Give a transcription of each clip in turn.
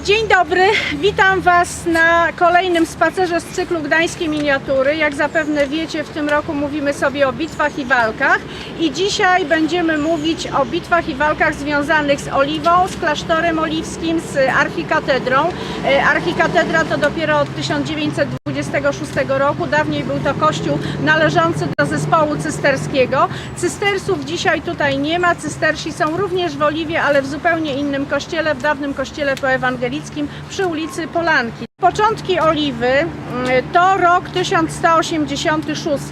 Dzień dobry, witam Was na kolejnym spacerze z cyklu Gdańskie Miniatury. Jak zapewne wiecie, w tym roku mówimy sobie o bitwach i walkach i dzisiaj będziemy mówić o bitwach i walkach związanych z Oliwą, z klasztorem oliwskim, z archikatedrą. E, Archikatedra to dopiero od 1926 roku, dawniej był to kościół należący do zespołu cysterskiego. Cystersów dzisiaj tutaj nie ma, cystersi są również w Oliwie, ale w zupełnie innym kościele, w dawnym kościele poewangelickim przy ulicy Polanki. Początki Oliwy mm, to rok 1186.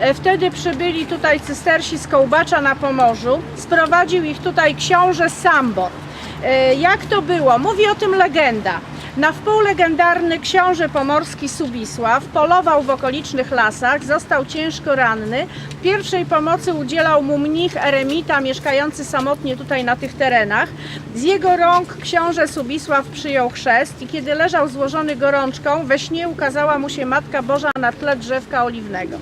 E, Wtedy przybyli tutaj cystersi z Kołbacza na Pomorzu. Sprowadził ich tutaj książę Sambor. E, Jak to było? Mówi o tym legenda. Na wpół legendarny książę pomorski Subisław polował w okolicznych lasach, został ciężko ranny. Pierwszej pomocy udzielał mu mnich eremita mieszkający samotnie tutaj na tych terenach. Z jego rąk książę Subisław przyjął chrzest i kiedy leżał złożony gorączką, we śnie ukazała mu się Matka Boża na tle drzewka oliwnego.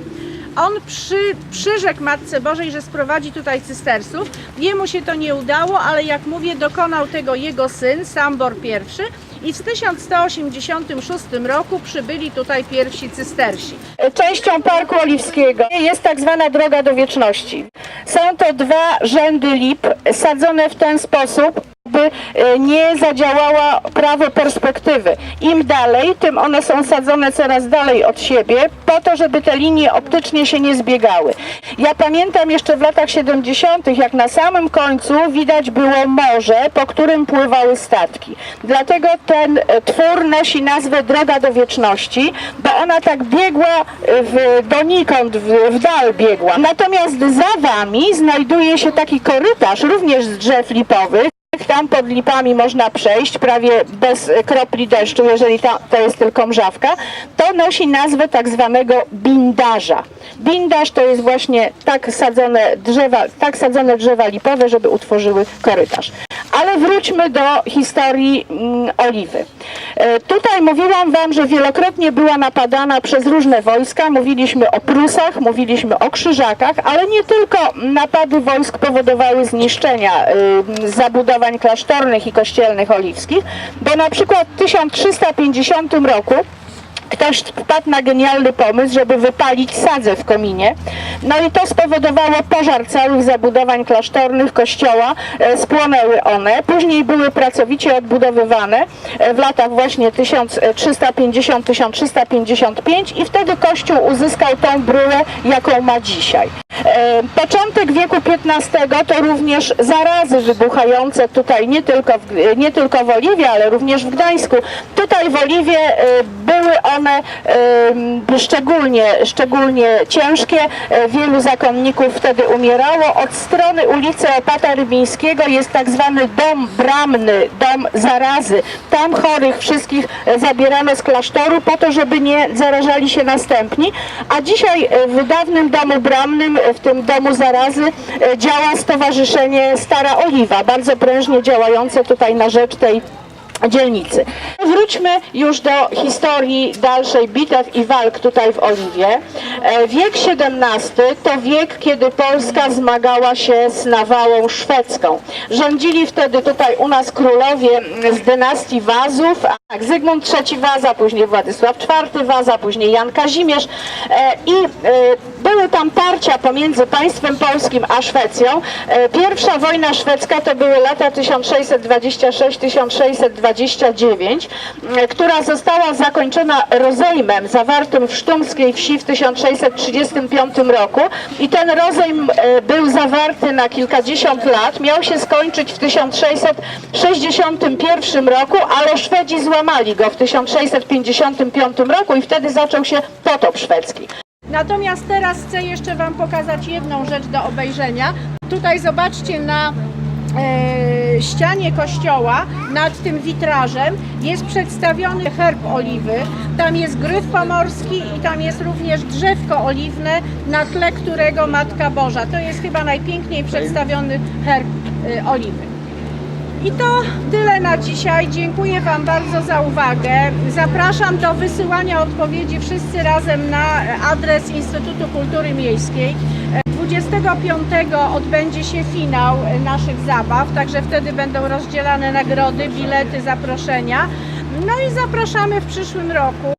On przy, przyrzekł Matce Bożej, że sprowadzi tutaj cystersów. Jemu się to nie udało, ale jak mówię, dokonał tego jego syn, Sambor I i w 1186 roku przybyli tutaj pierwsi cystersi. Częścią Parku Oliwskiego jest tak zwana droga do wieczności. Są to dwa rzędy lip sadzone w ten sposób, by e, nie zadziałała prawo perspektywy. Im dalej, tym one są sadzone coraz dalej od siebie, po to, żeby te linie optycznie się nie zbiegały. Ja pamiętam jeszcze w latach 70., jak na samym końcu widać było morze, po którym pływały statki. Dlatego ten e, twór nosi nazwę Droga do Wieczności, bo ona tak biegła e, w, donikąd, w, w dal biegła. Natomiast za wami znajduje się taki korytarz, również z drzew lipowych, tam pod lipami można przejść prawie bez kropli deszczu, jeżeli ta, to jest tylko mrzawka. To nosi nazwę tak zwanego bindarza. Bindarz to jest właśnie tak sadzone drzewa, tak sadzone drzewa lipowe, żeby utworzyły korytarz. Wróćmy do historii mm, oliwy. E, tutaj mówiłam Wam, że wielokrotnie była napadana przez różne wojska. Mówiliśmy o Prusach, mówiliśmy o Krzyżakach, ale nie tylko napady wojsk powodowały zniszczenia y, zabudowań klasztornych i kościelnych oliwskich, bo na przykład w 1350 roku ktoś wpadł na genialny pomysł, żeby wypalić sadzę w kominie. No i to spowodowało pożar całych zabudowań klasztornych kościoła. E, Spłonęły one. Później były pracowicie odbudowywane e, w latach właśnie 1350-1355 i wtedy kościół uzyskał tą bryłę, jaką ma dzisiaj. E, Początek wieku XV to również zarazy wybuchające tutaj nie tylko w, nie tylko w Oliwie, ale również w Gdańsku. Tutaj w Oliwie e, były one szczególnie, szczególnie ciężkie. E, Wielu zakonników wtedy umierało. Od strony ulicy Opata Rybińskiego jest tak zwany dom bramny, dom zarazy. Tam chorych wszystkich e, zabierano z klasztoru po to, żeby nie zarażali się następni. A dzisiaj e, w dawnym domu bramnym, w tym domu zarazy działa Stowarzyszenie Stara Oliwa, bardzo prężnie działające tutaj na rzecz tej dzielnicy. Wróćmy już do historii dalszej bitew i walk tutaj w Oliwie. E, Wiek XVII to wiek, kiedy Polska zmagała się z nawałą szwedzką. Rządzili wtedy tutaj u nas królowie z dynastii Wazów, tak, Zygmunt III Waza, później Władysław IV Waza, później Jan Kazimierz e, i e, były tam tarcia pomiędzy państwem polskim a Szwecją. E, Pierwsza wojna szwedzka to były lata 1626-1629, e, która została zakończona rozejmem zawartym w Sztumskiej wsi w 1635 roku i ten rozejm e, był zawarty na kilkadziesiąt lat, miał się skończyć w 1661 roku, ale Szwedzi złamali go w 1655 roku i wtedy zaczął się potop szwedzki. Natomiast teraz chcę jeszcze Wam pokazać jedną rzecz do obejrzenia. Tutaj zobaczcie na e, ścianie kościoła nad tym witrażem jest przedstawiony herb oliwy. Tam jest gryf pomorski i tam jest również drzewko oliwne, na tle którego Matka Boża. To jest chyba najpiękniej przedstawiony herb e, oliwy. I to tyle na dzisiaj. Dziękuję Wam bardzo za uwagę. Zapraszam do wysyłania odpowiedzi wszyscy razem na adres Instytutu Kultury Miejskiej. 25 odbędzie się finał naszych zabaw, także wtedy będą rozdzielane nagrody, bilety, zaproszenia. No i zapraszamy w przyszłym roku.